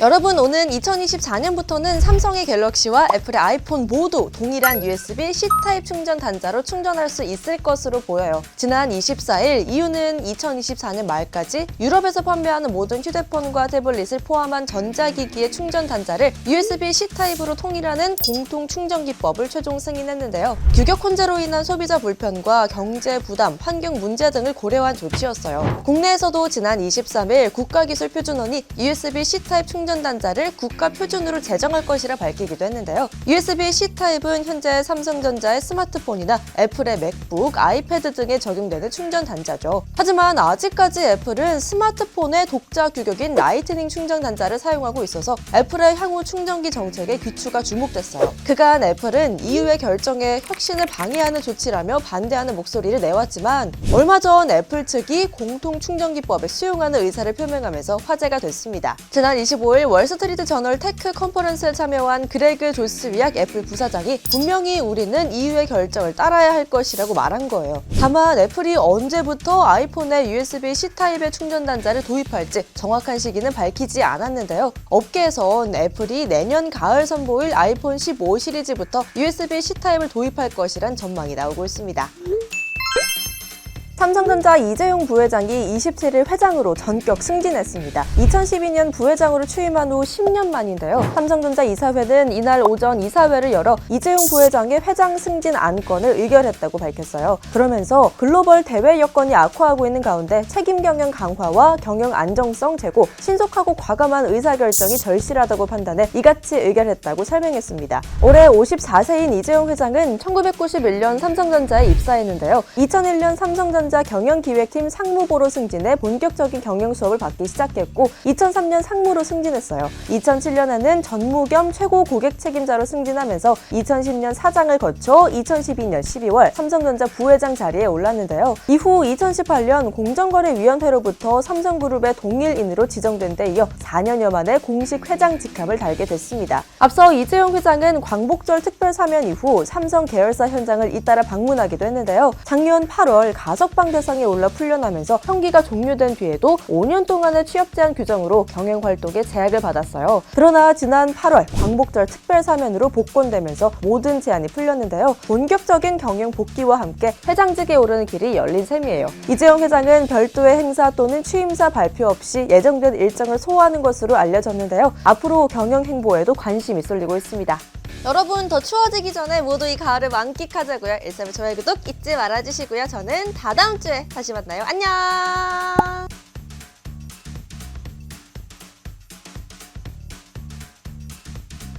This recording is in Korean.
여러분 오는 2024년부터는 삼성의 갤럭시와 애플의 아이폰 모두 동일한 USB C 타입 충전 단자로 충전할 수 있을 것으로 보여요. 지난 24일 이유는 2024년 말까지 유럽에서 판매하는 모든 휴대폰과 태블릿을 포함한 전자기기의 충전 단자를 USB C 타입으로 통일하는 공통 충전 기법을 최종 승인했는데요. 규격 혼재로 인한 소비자 불편과 경제 부담, 환경 문제 등을 고려한 조치였어요. 국내에서도 지난 23일 국가기술표준원이 USB C 타입 충전 단자를 국가 표준으로 제정할 것이라 밝히기도 했는데요. USB C 타입은 현재 삼성전자의 스마트폰이나 애플의 맥북, 아이패드 등에 적용되는 충전 단자죠. 하지만 아직까지 애플은 스마트폰의 독자 규격인 라이트닝 충전 단자를 사용하고 있어서 애플의 향후 충전기 정책에 귀추가 주목됐어요. 그간 애플은 이후의 결정에 혁신을 방해하는 조치라며 반대하는 목소리를 내왔지만 얼마 전 애플 측이 공통 충전기법을 수용하는 의사를 표명하면서 화제가 됐습니다. 지난 25일 월스트리트 저널 테크 컨퍼런스에 참여한 그레그 조스 위악 애플 부사장이 분명히 우리는 이후의 결정을 따라야 할 것이라고 말한 거예요. 다만 애플이 언제부터 아이폰에 USB-C 타입의 충전 단자를 도입할지 정확한 시기는 밝히지 않았는데요. 업계에선 애플이 내년 가을 선보일 아이폰 15 시리즈부터 USB-C 타입을 도입할 것이란 전망이 나오고 있습니다. 삼성전자 이재용 부회장이 27일 회장으로 전격 승진했습니다. 2012년 부회장으로 취임한 후 10년 만인데요. 삼성전자 이사회는 이날 오전 이사회를 열어 이재용 부회장의 회장 승진 안건을 의결했다고 밝혔어요. 그러면서 글로벌 대외 여건이 악화하고 있는 가운데 책임 경영 강화와 경영 안정성 제고, 신속하고 과감한 의사결정이 절실하다고 판단해 이같이 의결했다고 설명했습니다. 올해 54세인 이재용 회장은 1991년 삼성전자에 입사했는데요. 2001년 삼성전자 경영기획팀 상무보로 승진해 본격적인 경영 수업을 받기 시작했고 2003년 상무로 승진했어요. 2007년에는 전무 겸 최고 고객 책임자로 승진하면서 2010년 사장을 거쳐 2012년 12월 삼성전자 부회장 자리에 올랐는데요. 이후 2018년 공정거래위원회로부터 삼성그룹의 동일인으로 지정된 데 이어 4년여 만에 공식 회장 직함을 달게 됐습니다. 앞서 이재용 회장은 광복절 특별 사면 이후 삼성 계열사 현장을 잇따라 방문하기도 했는데요. 작년 8월 가석 방 대상에 올라 풀려나면서 형기가 종료된 뒤에도 5년 동안의 취업 제한 규정으로 경영 활동에 제약을 받았어요. 그러나 지난 8월 광복절 특별 사면으로 복권되면서 모든 제한이 풀렸는데요. 본격적인 경영 복귀와 함께 회장직에 오르는 길이 열린 셈이에요. 이재용 회장은 별도의 행사 또는 취임사 발표 없이 예정된 일정을 소화하는 것으로 알려졌는데요. 앞으로 경영 행보에도 관심이 쏠리고 있습니다. 여러분 더 추워지기 전에 모두 이 가을을 만끽하자고요. 일사의 좋아요 구독 잊지 말아주시고요. 저는 다다음 주에 다시 만나요. 안녕.